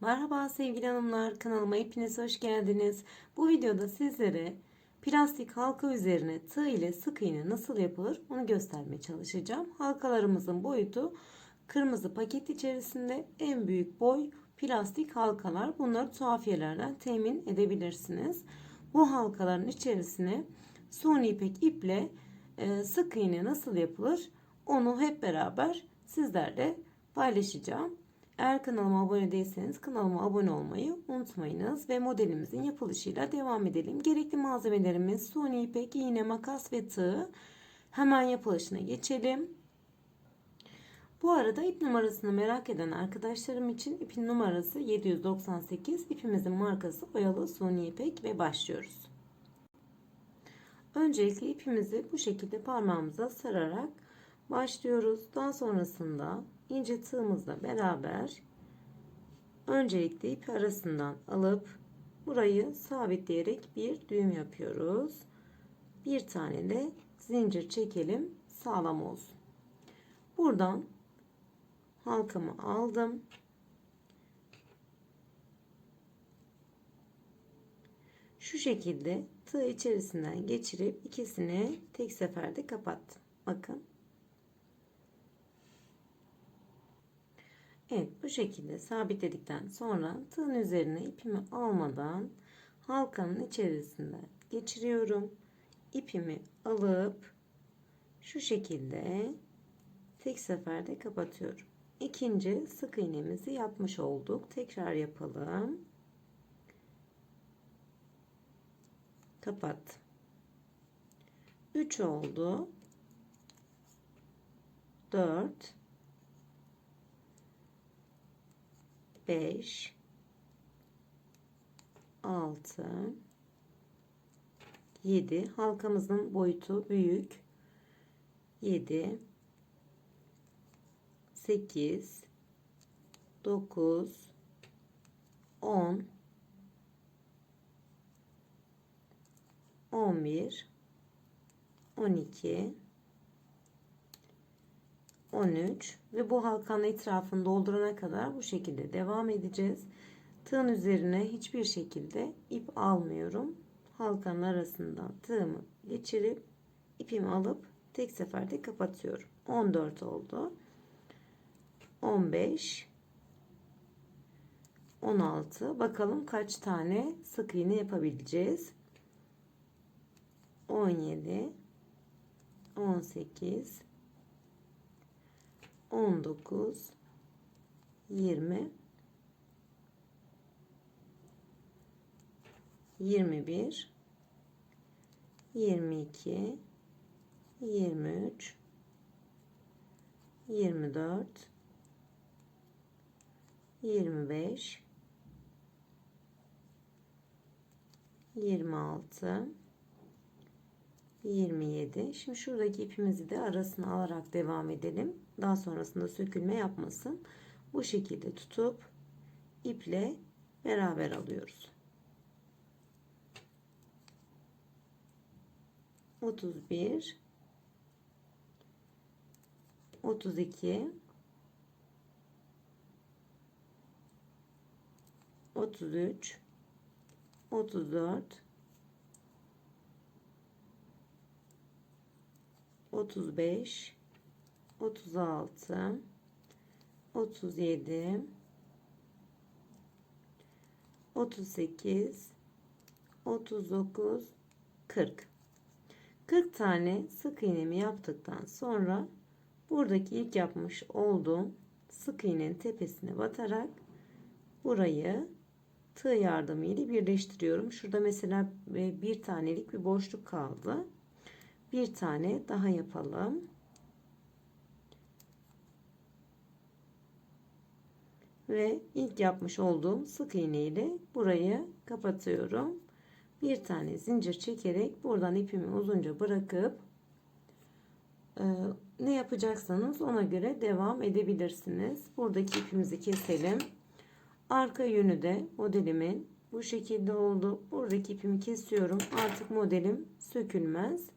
Merhaba sevgili hanımlar, kanalıma hepiniz hoş geldiniz. Bu videoda sizlere plastik halka üzerine tığ ile sık iğne nasıl yapılır onu göstermeye çalışacağım. Halkalarımızın boyutu kırmızı paket içerisinde en büyük boy plastik halkalar. Bunları tuhafiyelerden temin edebilirsiniz. Bu halkaların içerisine suni ipek iple e, sık iğne nasıl yapılır onu hep beraber sizlerle paylaşacağım. Eğer kanalıma abone değilseniz kanalıma abone olmayı unutmayınız ve modelimizin yapılışıyla devam edelim. Gerekli malzemelerimiz suni ipek, iğne, makas ve tığ. Hemen yapılışına geçelim. Bu arada ip numarasını merak eden arkadaşlarım için ipin numarası 798. İpimizin markası oyalı suni ipek ve başlıyoruz. Öncelikle ipimizi bu şekilde parmağımıza sararak başlıyoruz. Daha sonrasında ince tığımızla beraber öncelikle ip arasından alıp burayı sabitleyerek bir düğüm yapıyoruz. Bir tane de zincir çekelim sağlam olsun. Buradan halkamı aldım. Şu şekilde tığ içerisinden geçirip ikisini tek seferde kapattım. Bakın Evet bu şekilde sabitledikten sonra tığın üzerine ipimi almadan halkanın içerisinden geçiriyorum. İpimi alıp şu şekilde tek seferde kapatıyorum. İkinci sık iğnemizi yapmış olduk. Tekrar yapalım. Kapat. 3 oldu. 4 5 6 7 halkamızın boyutu büyük. 7 8 9 10 11 12 13 ve bu halkanın etrafını doldurana kadar bu şekilde devam edeceğiz. Tığın üzerine hiçbir şekilde ip almıyorum. Halkanın arasından tığımı geçirip ipimi alıp tek seferde kapatıyorum. 14 oldu. 15 16 bakalım kaç tane sık iğne yapabileceğiz. 17 18 19 20 21 22 23 24 25 26 27 şimdi şuradaki ipimizi de arasına alarak devam edelim. Daha sonrasında sökülme yapmasın. Bu şekilde tutup iple beraber alıyoruz. 31 32 33 34 35 36 37 38 39 40 40 tane sık iğnemi yaptıktan sonra buradaki ilk yapmış olduğum sık iğnenin tepesine batarak burayı tığ yardımıyla birleştiriyorum. Şurada mesela bir tanelik bir boşluk kaldı. Bir tane daha yapalım. Ve ilk yapmış olduğum sık iğne ile burayı kapatıyorum. Bir tane zincir çekerek buradan ipimi uzunca bırakıp e, ne yapacaksanız ona göre devam edebilirsiniz. Buradaki ipimizi keselim. Arka yönü de modelimin bu şekilde oldu. Buradaki ipimi kesiyorum. Artık modelim sökülmez.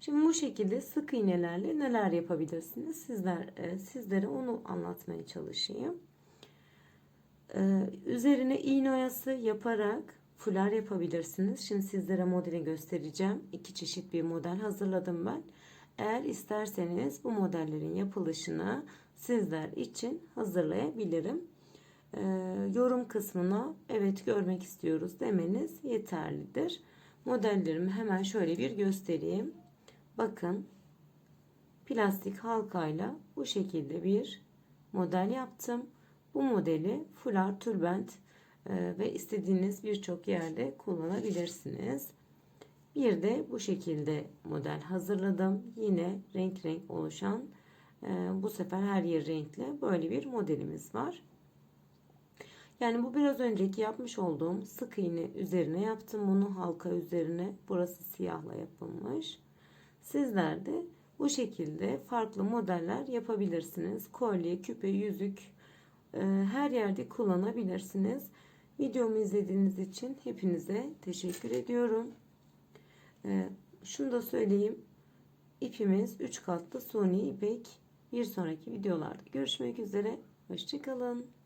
Şimdi bu şekilde sık iğnelerle neler yapabilirsiniz? Sizler e, sizlere onu anlatmaya çalışayım. Ee, üzerine iğne oyası yaparak fular yapabilirsiniz. Şimdi sizlere modeli göstereceğim. İki çeşit bir model hazırladım ben. Eğer isterseniz bu modellerin yapılışını sizler için hazırlayabilirim. Ee, yorum kısmına evet görmek istiyoruz demeniz yeterlidir. Modellerimi hemen şöyle bir göstereyim. Bakın plastik halkayla bu şekilde bir model yaptım. Bu modeli fular, tülbent e, ve istediğiniz birçok yerde kullanabilirsiniz. Bir de bu şekilde model hazırladım. Yine renk renk oluşan e, bu sefer her yer renkli böyle bir modelimiz var. Yani bu biraz önceki yapmış olduğum sık iğne üzerine yaptım bunu halka üzerine. Burası siyahla yapılmış. Sizler de bu şekilde farklı modeller yapabilirsiniz. Kolye, küpe, yüzük e, her yerde kullanabilirsiniz. Videomu izlediğiniz için hepinize teşekkür ediyorum. E, şunu da söyleyeyim. İpimiz 3 katlı suni ipek. Bir sonraki videolarda görüşmek üzere. Hoşçakalın.